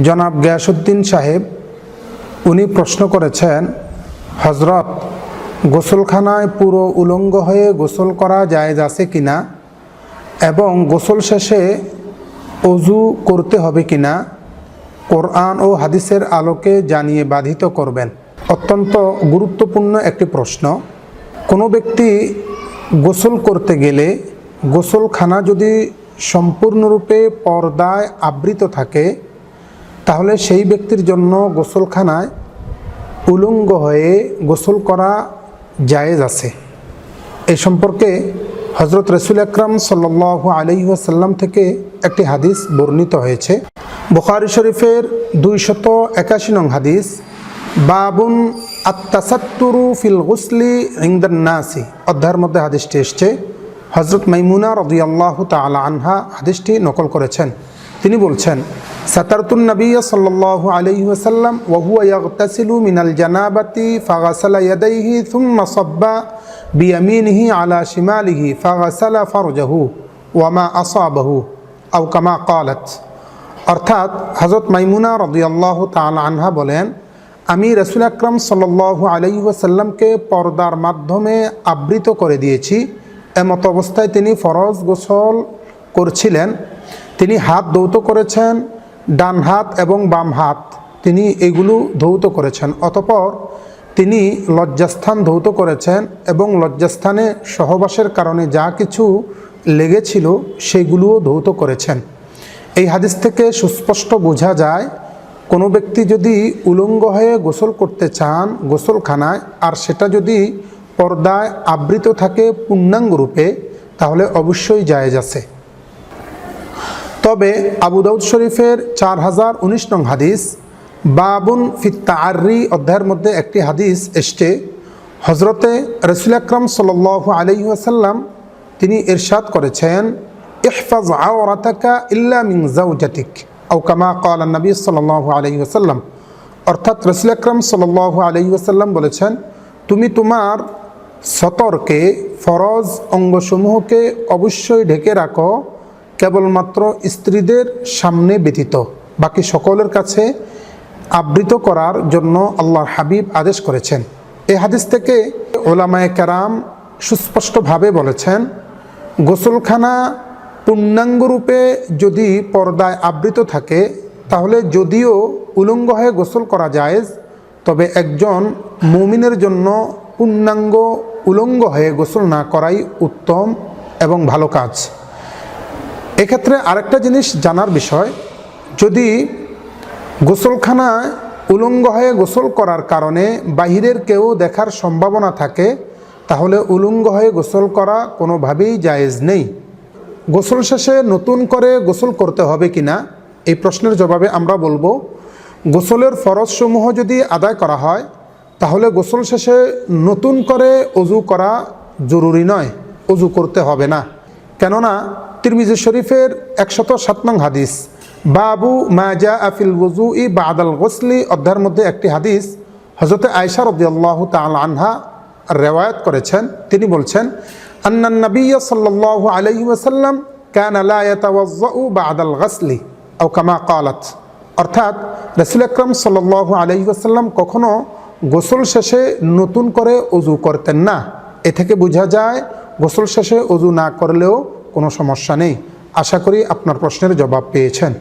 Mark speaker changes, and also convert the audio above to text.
Speaker 1: জনাব গিয়াসুদ্দিন সাহেব, উনি প্রশ্ন করেছেন হজরত গোসলখানায় পুরো উলঙ্গ হয়ে গোসল করা জায়েজ আছে কিনা এবং গোসল শেষে অজু করতে হবে কিনা কোরআন ও হাদিসের আলোকে জানিয়ে বাধিত করবেন। অত্যন্ত গুরুত্বপূর্ণ একটি প্রশ্ন। কোনো ব্যক্তি গোসল করতে গেলে গোসলখানা যদি সম্পূর্ণরূপে পর্দায় আবৃত থাকে তাহলে সেই ব্যক্তির জন্য গোসলখানায় উলঙ্গ হয়ে গোসল করা জায়েজ আছে। এই সম্পর্কে হজরত রসুল আকরাম সাল্লাহ আলহিহাসাল্লাম থেকে একটি হাদিস বর্ণিত হয়েছে। বুখারি শরীফের দুইশত একাশি নং হাদিস, বাবুন আত্মাসাত্তুরু ফিল গুসলি ইংদান নাসি অধ্যায়ের মধ্যে হাদিসটি এসছে। হজরত মাইমুনা রদিয়াল্লাহ তালা আনহা হাদিসটি নকল করেছেন। তিনি বলছেন, সাতারতুন নবী সাল্লাহ আলহি ওসাল্লাম ওহুয়া ইয়াগতাসিলু মিনাল জানাবাতি ফাগাসালা ইয়াদাইহি থুম্মা সাব্বা বিয়ামিনহি আলা শিমালিহি ফাগাসালা ফারজাহু ওয়ামা আসাবাহু আও কামা কালাত। অর্থাৎ হজরত মাইমুনা রদিয়াল্লাহ তাল আনহা বলেন, আমি রসুল আকরম সাল্লাহ আলহি ওসাল্লামকে পর্দার মাধ্যমে আবৃত করে দিয়েছি। এমত অবস্থায় তিনি ফরজ গোসল করছিলেন তিনি হাত দৌত করেছেন, ডান হাত এবং বাম হাত। তিনি এগুলো ধৌত করেছেন। অতপর তিনি লজ্জাস্থান ধৌত করেছেন এবং লজ্জাস্থানে সহবাসের কারণে যা কিছু লেগেছিল সেগুলোও ধৌত করেছেন। এই হাদিস থেকে সুস্পষ্ট বোঝা যায়, কোনো ব্যক্তি যদি উলঙ্গ হয়ে গোসল করতে চান গোসলখানায় আর সেটা যদি পর্দায় আবৃত থাকে পূর্ণাঙ্গ রূপে, তাহলে অবশ্যই জায়েজ আছে। তবে আবু দাউদ শরীফের চার হাজার উনিশ নং হাদিস বাবুন ফিত্তা আর্রি অধ্যায়ের মধ্যে একটি হাদিস এসছে। হজরতে রসুল আকরম সাল আলহি আসাল্লাম তিনি ইরশাদ করেছেন, ইহফাজ আওরাতাকা ইল্লা মিং জাউজাতিক আও কামা কাল নবী সাল আলহি আসাল্লাম অর্থাৎ রসুল আকরম সাল আসাল্লাম বলেছেন, তুমি তোমার সতর্কে, ফরজ অঙ্গসমূহকে অবশ্যই ঢেকে রাখো কেবলমাত্র স্ত্রীদের সামনে ব্যতীত, বাকি সকলের কাছে আবৃত করার জন্য আল্লাহর হাবিব আদেশ করেছেন। এ হাদিস থেকে ওলামায় কারাম সুস্পষ্টভাবে বলেছেন, গোসলখানা পূর্ণাঙ্গরূপে যদি পর্দায় আবৃত থাকে, তাহলে যদিও উলঙ্গ হয়ে গোসল করা যায় তবে একজন মুমিনের জন্য পূর্ণাঙ্গ উলঙ্গ হয়ে গোসল না করাই উত্তম এবং ভালো কাজ। এক্ষেত্রে আরেকটা জিনিস জানার বিষয়, যদি গোসলখানায় উলঙ্গ হয়ে গোসল করার কারণে বাহিরের কেউ দেখার সম্ভাবনা থাকে, তাহলে উলঙ্গ হয়ে গোসল করা কোনোভাবেই জায়েজ নেই। গোসল শেষে নতুন করে গোসল করতে হবে কি না, এই প্রশ্নের জবাবে আমরা বলব, গোসলের ফরজসমূহ যদি আদায় করা হয়, তাহলে গোসল শেষে নতুন করে অজু করা জরুরি নয়, অজু করতে হবে না। কেননা তিরমিজি শরীফের একশত সাত নং হাদিস, বাবু মাজা আফিল ওজু ই বাদাল গোসলি, অধ্যায়ের মধ্যে একটি হাদিস হজরত আয়সা রদিয়াল্লাহ তাল আনহা রেওয়ায়ত করেছেন। তিনি বলছেন আন্নান নবী সাল্লাহ আলহি ওসাল্লাম কান আলায়াতাউ বাদাল গসলি ও কামা কালাত অর্থাৎ রসুল আকরম সাল্লাহ আলহি ওসাল্লাম কখনো গোসল শেষে নতুন করে অজু করতেন না। এ থেকে বোঝা যায় গোসল শেষে অজু না করলেও কোনো সমস্যা নেই। আশা করি আপনার প্রশ্নের জবাব পেয়েছেন।